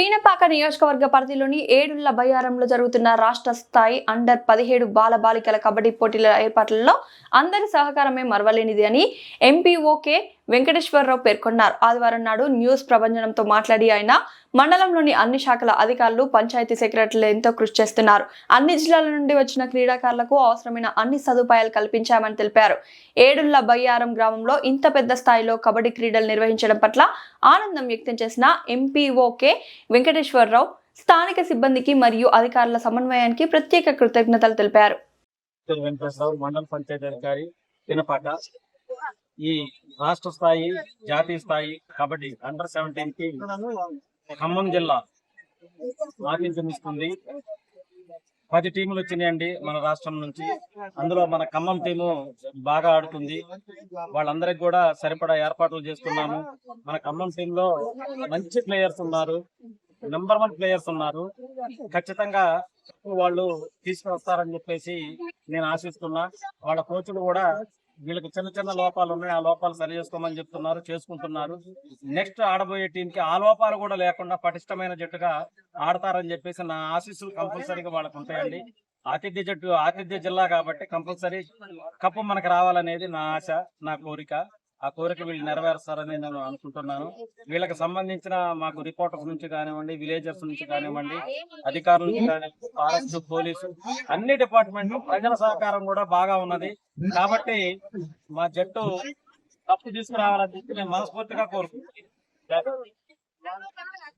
పీనపాక నియోజకవర్గ పరిధిలోని ఏడుళ్ళ బయ్యారంలో జరుగుతున్న రాష్ట్ర స్థాయి అండర్ పదిహేడు బాల బాలికల కబడ్డీ పోటీల ఏర్పాట్లలో అందరి సహకారమే మరవలేనిది అని ఎంపీఓకే వెంకటేశ్వరరావు పేర్కొన్నారు. ఆదివారం నాడు న్యూస్ ప్రభంజనంతో మాట్లాడి ఆయన మండలంలోని అన్ని శాఖల అధికారులు పంచాయతీ సెక్రటరీలు ఎంతో కృషి చేస్తున్నారు. అన్ని జిల్లాల నుండి వచ్చిన క్రీడాకారులకు అవసరమైన అన్ని సదుపాయాలు కల్పించామని తెలిపారు. ఏడుళ్ళ బయ్యారం గ్రామంలో ఇంత పెద్ద స్థాయిలో కబడ్డీ క్రీడలు నిర్వహించడం పట్ల ఆనందం వ్యక్తం చేసిన ఎంపీఓకే వెంకటేశ్వరరావు స్థానిక సిబ్బందికి మరియు అధికారుల సమన్వయానికి ప్రత్యేక కృతజ్ఞతలు తెలిపారు. మండల పంచాయతీ అధికారి తినపాట ఈ రాష్ట్ర స్థాయి జాతీయ స్థాయి కబడ్డీ అండర్ సెవెంటీన్కి ఖమ్మం జిల్లా ఆతిథ్యం ఇస్తుంది పది టీములు వచ్చినాయండి మన రాష్ట్రం నుంచి. అందులో మన ఖమ్మం టీము బాగా ఆడుతుంది. వాళ్ళందరికి కూడా సరిపడా ఏర్పాట్లు చేస్తున్నాము. మన ఖమ్మం టీంలో మంచి ప్లేయర్స్ ఉన్నారు. నెంబర్ వన్ ప్లేయర్స్ ఉన్నారు. ఖచ్చితంగా వాళ్ళు తీసుకొస్తారని చెప్పేసి నేను ఆశిస్తున్నా. వాళ్ళ కోచ్లు కూడా వీళ్ళకి చిన్న చిన్న లోపాలు ఉన్నాయి. ఆ లోపాలు సరి చేసుకోమని చెప్తున్నారు చేసుకుంటున్నారు. నెక్స్ట్ ఆడబోయే టీం ఆ లోపాలు కూడా లేకుండా పటిష్టమైన జట్టుగా ఆడతారని చెప్పేసి నా ఆశీస్సులు కంపల్సరీగా వాళ్ళకు ఉంటాయండి. ఆతిథ్య జట్టు ఆతిథ్య జిల్లా కాబట్టి కంపల్సరీ కప్పు మనకు రావాలనేది నా ఆశ నా కోరిక. ఆ కోరిక వీళ్ళు నెరవేరుస్తారని నేను అనుకుంటున్నాను. వీళ్ళకి సంబంధించిన మాకు రిపోర్టర్స్ నుంచి కానివ్వండి విలేజర్స్ నుంచి కానివ్వండి అధికారుల నుంచి కానివ్వండి ఫారెస్ట్ పోలీసు అన్ని డిపార్ట్మెంట్ ప్రజల సహకారం కూడా బాగా ఉన్నది. కాబట్టి మా జట్టు తప్పు తీసుకురావాలని చెప్పి నేను మనస్ఫూర్తిగా కోరుకుంటున్నాను.